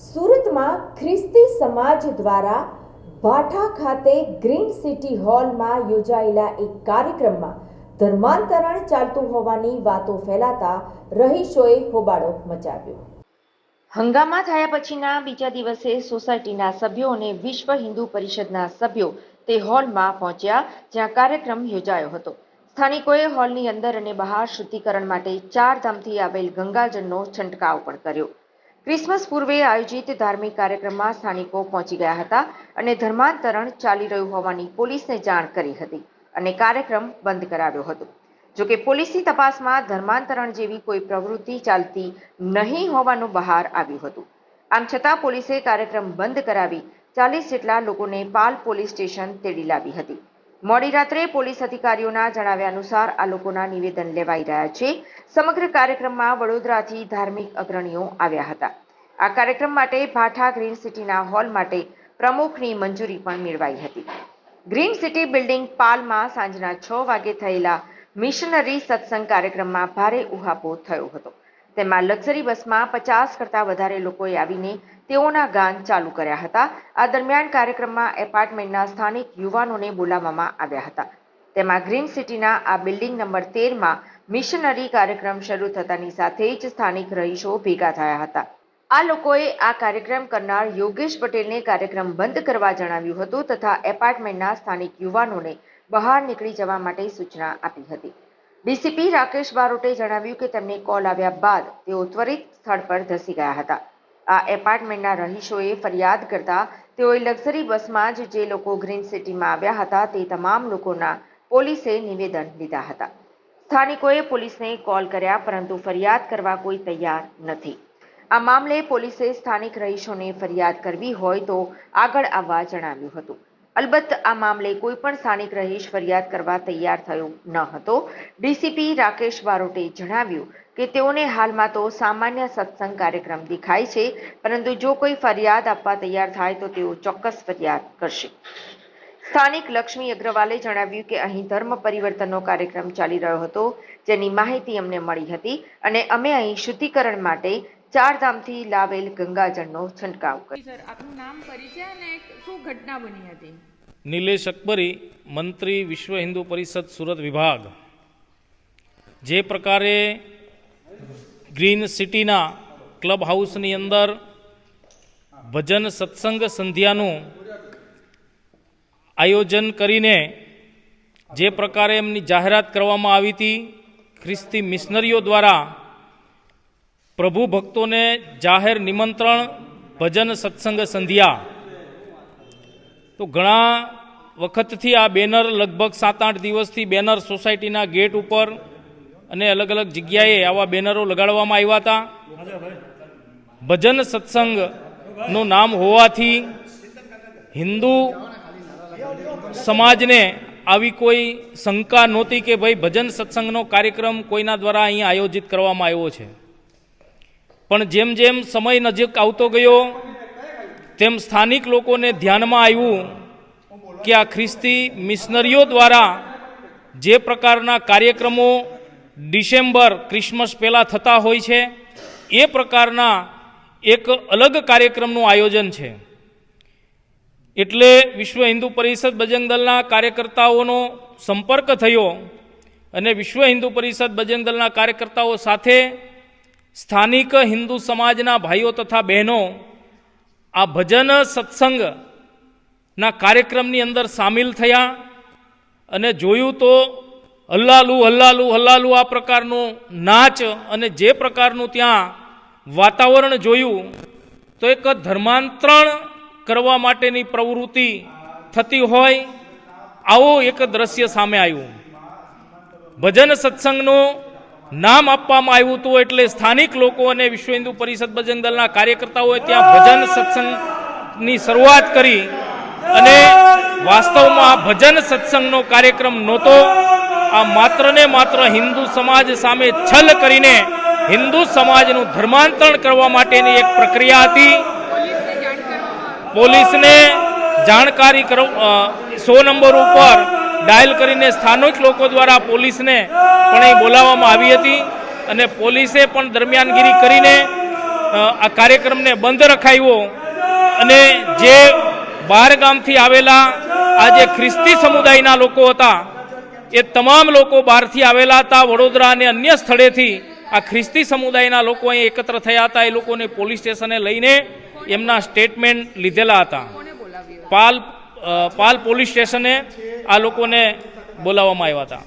સુરતમાં ખ્રિસ્તી સમાજ દ્વારા ભાઠા ખાતે ગ્રીન સિટી હોલમાં યોજાયેલા એક કાર્યક્રમમાં ધર્માંતરણ ચાલતું હોવાની વાતો ફેલાતા રહીશોએ હોબાળો મચાવ્યો. હંગામા થયા પછીના બીજા દિવસે સોસાયટીના સભ્યો અને વિશ્વ હિન્દુ પરિષદના સભ્યો તે હોલમાં પહોંચ્યા જ્યાં કાર્યક્રમ યોજાયો હતો. સ્થાનિકોએ હોલની અંદર અને બહાર શુદ્ધિકરણ માટે ચાર ધામથી આવેલ ગંગાજળનો છંટકાવ પણ કર્યો. ક્રિસમસ પૂર્વે આયોજિત ધાર્મિક કાર્યક્રમમાં સ્થાનિકો પહોંચી ગયા હતા અને ધર્માંતરણ ચાલી રહ્યું હોવાની પોલીસને જાણ કરી હતી અને કાર્યક્રમ બંધ કરાવ્યો હતો. જોકે પોલીસની તપાસમાં ધર્માંતરણ જેવી કોઈ પ્રવૃત્તિ ચાલતી નહીં હોવાનું બહાર આવ્યું હતું. આમ છતાં પોલીસે કાર્યક્રમ બંધ કરાવી ચાલીસ જેટલા લોકોને પાલ પોલીસ સ્ટેશન તેડી લાવી હતી. મોડી રાત્રે પોલીસ અધિકારીઓના જણાવ્યા અનુસાર આ લોકોના નિવેદન લેવાઈ રહ્યા છે. સમગ્ર કાર્યક્રમમાં વડોદરાથી ધાર્મિક અગ્રણીઓ આવ્યા હતા. આ કાર્યક્રમ માટે ભાઠા ગ્રીન સિટીના હોલ માટે પ્રમુખની મંજૂરી પણ મેળવાઈ હતી. ગ્રીન સિટી બિલ્ડિંગ પાલમાં સાંજના છ વાગે થયેલા મિશનરી સત્સંગ કાર્યક્રમમાં ભારે ઉહાપો થયો હતો. તેમાં લક્ઝરી બસમાં પચાસ કરતાં વધારે લોકોએ આવીને તેઓના ગાન ચાલુ કર્યા હતા. આ દરમિયાન કાર્યક્રમમાં એપાર્ટમેન્ટના સ્થાનિક યુવાનોને બોલાવવામાં આવ્યા હતા. તેમાં ગ્રીન સિટીના આ બિલ્ડિંગ નંબર તેરમાં મિશનરી કાર્યક્રમ શરૂ થતાની સાથે જ સ્થાનિક રહીશો ભેગા થયા હતા. આ લોકોએ આ કાર્યક્રમ કરનાર યોગેશ પટેલને કાર્યક્રમ બંધ કરવા જણાવ્યું હતું તથા એપાર્ટમેન્ટના સ્થાનિક યુવાનોને બહાર નીકળી જવા માટે સૂચના આપી હતી. ડીસીપી રાકેશ બારોટે જણાવ્યું કે તેમને કોલ આવ્યા બાદ તેઓ ત્વરિત સ્થળ પર ધસી ગયા હતા. આ એપાર્ટમેન્ટના રહીશોએ ફરિયાદ કરતા તેઓએ લક્ઝરી બસમાં જ જે લોકો ગ્રીન સિટીમાં આવ્યા હતા તે તમામ લોકોના પોલીસે નિવેદન લીધા હતા. સ્થાનિકોએ પોલીસને કોલ કર્યા, પરંતુ ફરિયાદ કરવા કોઈ તૈયાર નથી. આ મામલે પોલીસે સ્થાનિક રહીશોને ફરિયાદ કરવી હોય તો આગળ આવવા જણાવ્યું હતું. અલબત્ત આ મામલે કોઈ પણ સ્થાનિક રહીશ ફરિયાદ કરવા તૈયાર થયો ન હતો. ડીસીપી રાકેશ બારોટે જણાવ્યું કે તેઓને હાલમાં તો સામાન્ય સત્સંગ કાર્યક્રમ દેખાય છે, પરંતુ જો કોઈ ફરિયાદ આપવા તૈયાર થાય તો તેઓ ચોક્કસ ફરિયાદ કરશે. સ્થાનિક લક્ષ્મી અગ્રવાલે જણાવ્યું કે અહીં ધર્મ પરિવર્તનનો કાર્યક્રમ ચાલી રહ્યો હતો, જેની માહિતી અમને મળી હતી અને અમે અહીં શુદ્ધિકરણ માટે ચાર ધામથી લાવેલ ગંગાજળનો છંટકાવ કર્યો. સર આપનું નામ પરિચય અને શું ઘટના બની હતી? નિલેશ અકબરી મંત્રી વિશ્વ હિન્દુ પરિષદ સુરત વિભાગ. જે પ્રકારે ગ્રીન સિટીના ક્લબ હાઉસની અંદર ભજન સત્સંગ સંધ્યાનું આયોજન કરીને જે પ્રકારે એમની જાહેરાત કરવામાં આવી હતી ખ્રિસ્તી મિશનરીઓ દ્વારા પ્રભુ ભક્તોને જાહેર નિમંત્રણ, ભજન સત્સંગ સંધ્યા. તો ઘણા વખતથી આ બેનર લગભગ સાત આઠ દિવસથી બેનર સોસાયટીના ગેટ ઉપર અને અલગ અલગ જગ્યાએ આવા બેનરો લગાડવામાં આવ્યા હતા. ભજન સત્સંગનું નામ હોવાથી હિન્દુ સમાજને આવી કોઈ શંકા નહોતી કે ભાઈ ભજન સત્સંગનો કાર્યક્રમ કોઈના દ્વારા અહીં આયોજિત કરવામાં આવ્યો છે. પણ જેમ જેમ સમય નજીક આવતો ગયો, તેમ સ્થાનિક લોકોને ધ્યાનમાં આવ્યું કે આ ખ્રિસ્તી મિશનરીઓ દ્વારા જે પ્રકારના કાર્યક્રમો ડિસેમ્બર, ક્રિસમસ પહેલાં થતા હોય છે, એ પ્રકારના એક અલગ કાર્યક્રમનું આયોજન છે. એટલે વિશ્વ હિન્દુ પરિષદ બજરંગ દળના કાર્યકર્તાઓનો સંપર્ક થયો અને વિશ્વ હિન્દુ પરિષદ બજરંગ દળના કાર્યકર્તાઓ સાથે સ્થાનિક હિન્દુ સમાજના ભાઈઓ તથા બહેનો આ ભજન સત્સંગના કાર્યક્રમની અંદર સામેલ થયા અને જોયું તો હલ્લાલુ હલ્લાલુ હલ્લાલુ આ પ્રકારનું નાચ અને જે પ્રકારનું ત્યાં વાતાવરણ જોયું તો એક ધર્માંતરણ કરવા માટેની પ્રવૃત્તિ થતી હોય આવો એક દ્રશ્ય સામે આવ્યું. ભજન સત્સંગનું નામ આપવામાં આવ્યું હતું એટલે સ્થાનિક લોકો અને વિશ્વ હિન્દુ પરિષદ ભજન દળના કાર્યકર્તાઓએ ત્યાં ભજન સત્સંગની શરૂઆત કરી અને વાસ્તવમાં ભજન સત્સંગનો કાર્યક્રમ નહોતો. આ માત્ર ને માત્ર હિન્દુ સમાજ સામે છલ કરીને હિન્દુ સમાજનું ધર્માંતરણ કરવા માટેની એક પ્રક્રિયા હતી. પોલીસને જાણકારી કરો સો નંબર ઉપર ડાયલ કરીને સ્થાનિક લોકો દ્વારા પોલીસને પણ અહીં બોલાવવામાં આવી હતી અને પોલીસે પણ દરમિયાનગીરી કરીને આ કાર્યક્રમને બંધ રખાયો અને જે બહાર ગામથી આવેલા આ જે ખ્રિસ્તી સમુદાયના લોકો હતા એ તમામ લોકો બહારથી આવેલા હતા વડોદરા અને અન્ય સ્થળેથી આ ખ્રિસ્તી સમુદાયના લોકો અહીં એકત્ર થયા હતા એ લોકોને પોલીસ સ્ટેશને લઈને એમના સ્ટેટમેન્ટ લીધેલા હતા. પાલ પાલ પોલીસ સ્ટેશને આ લોકોને બોલાવવામાં આવ્યા હતા.